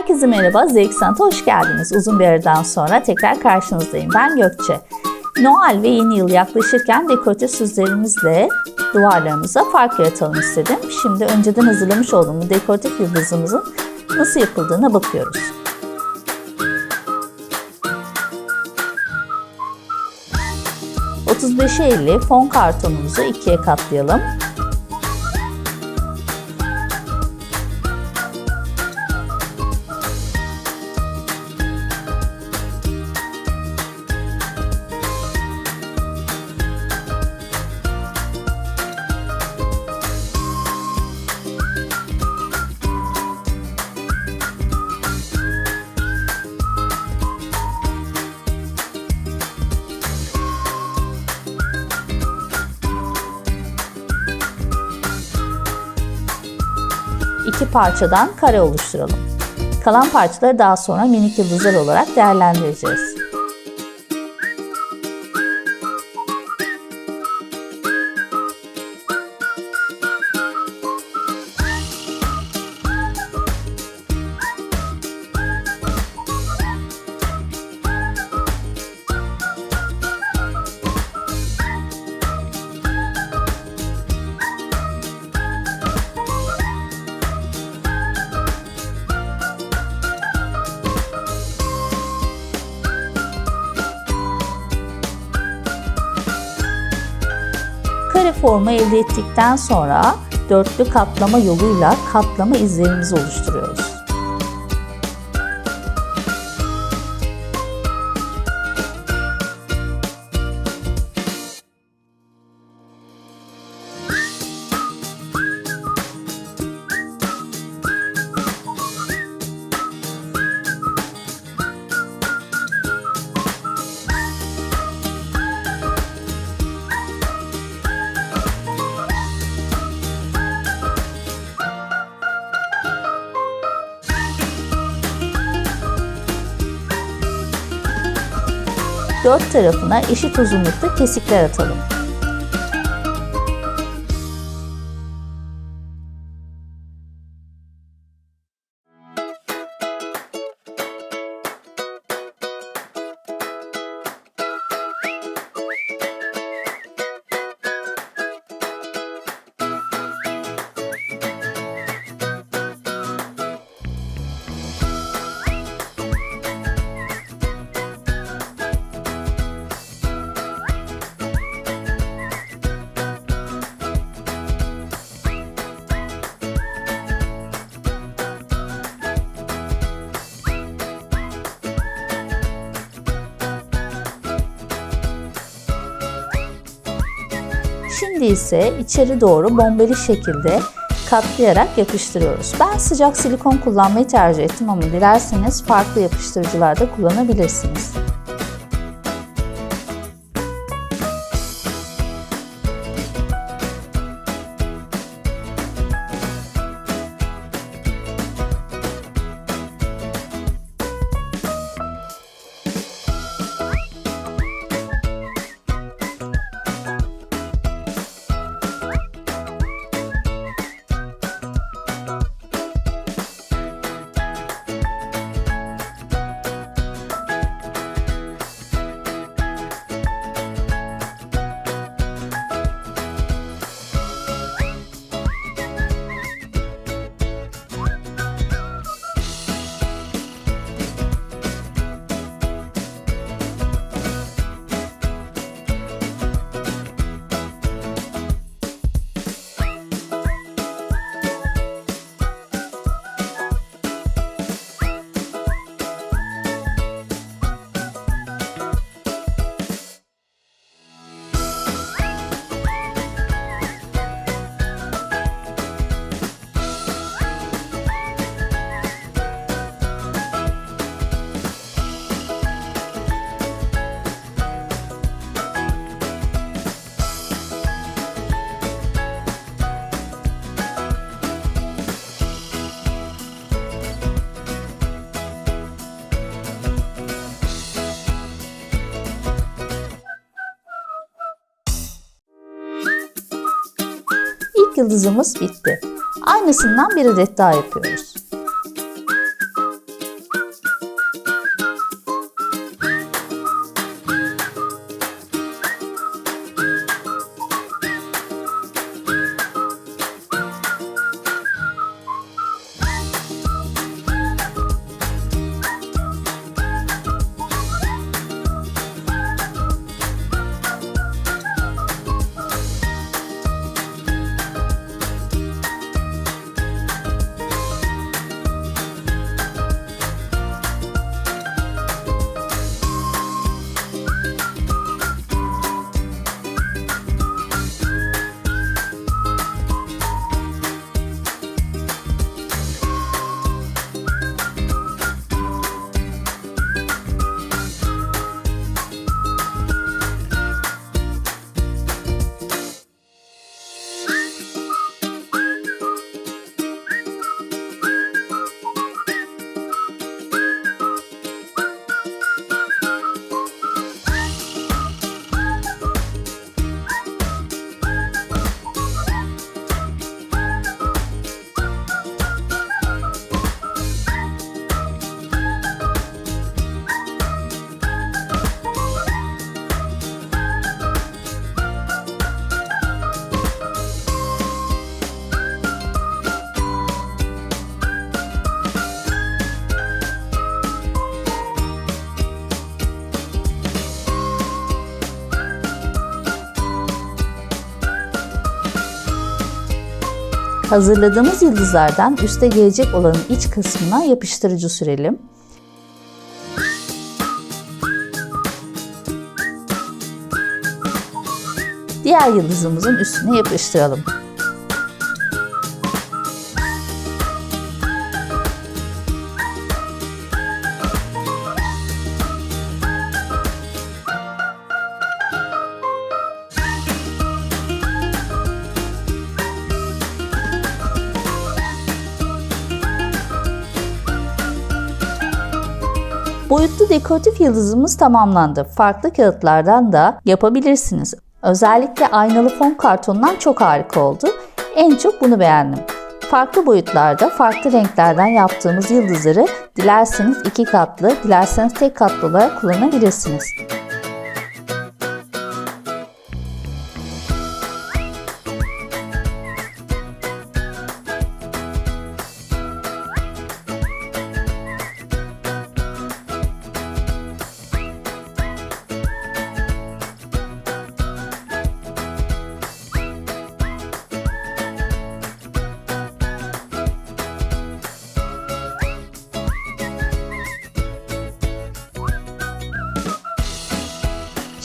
Herkese merhaba, Sanat'a hoş geldiniz. Uzun bir aradan sonra tekrar karşınızdayım. Ben Gökçe. Noel ve yeni yıl yaklaşırken dekoratif süslerimizle duvarlarımıza fark yaratalım istedim. Şimdi önceden hazırlamış olduğum dekoratif yıldızımızın nasıl yapıldığına bakıyoruz. ...35'e 50 fon kartonumuzu ikiye katlayalım. İki parçadan kare oluşturalım. Kalan parçaları daha sonra minik yıldızlar olarak değerlendireceğiz. Formu elde ettikten sonra dörtlü katlama yoluyla katlama izlerimizi oluşturuyoruz. Dört tarafına eşit uzunlukta kesikler atalım. Şimdi ise içeri doğru bombeli şekilde katlayarak yapıştırıyoruz. Ben sıcak silikon kullanmayı tercih ettim ama dilerseniz farklı yapıştırıcılar da kullanabilirsiniz. Yıldızımız bitti. Aynısından bir adet daha yapıyoruz. Hazırladığımız yıldızlardan üste gelecek olanın iç kısmına yapıştırıcı sürelim. Diğer yıldızımızın üstüne yapıştıralım. Boyutlu dekoratif yıldızımız tamamlandı. Farklı kağıtlardan da yapabilirsiniz. Özellikle aynalı fon kartonundan çok harika oldu. En çok bunu beğendim. Farklı boyutlarda, farklı renklerden yaptığımız yıldızları dilerseniz iki katlı, dilerseniz tek katlı olarak kullanabilirsiniz.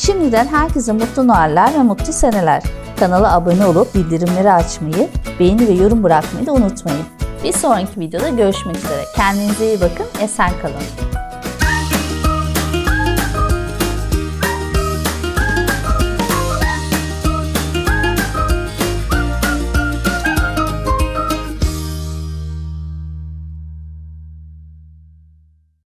Şimdiden herkese mutlu Noeller ve mutlu seneler. Kanala abone olup bildirimleri açmayı, beğeni ve yorum bırakmayı da unutmayın. Bir sonraki videoda görüşmek üzere. Kendinize iyi bakın, esen kalın.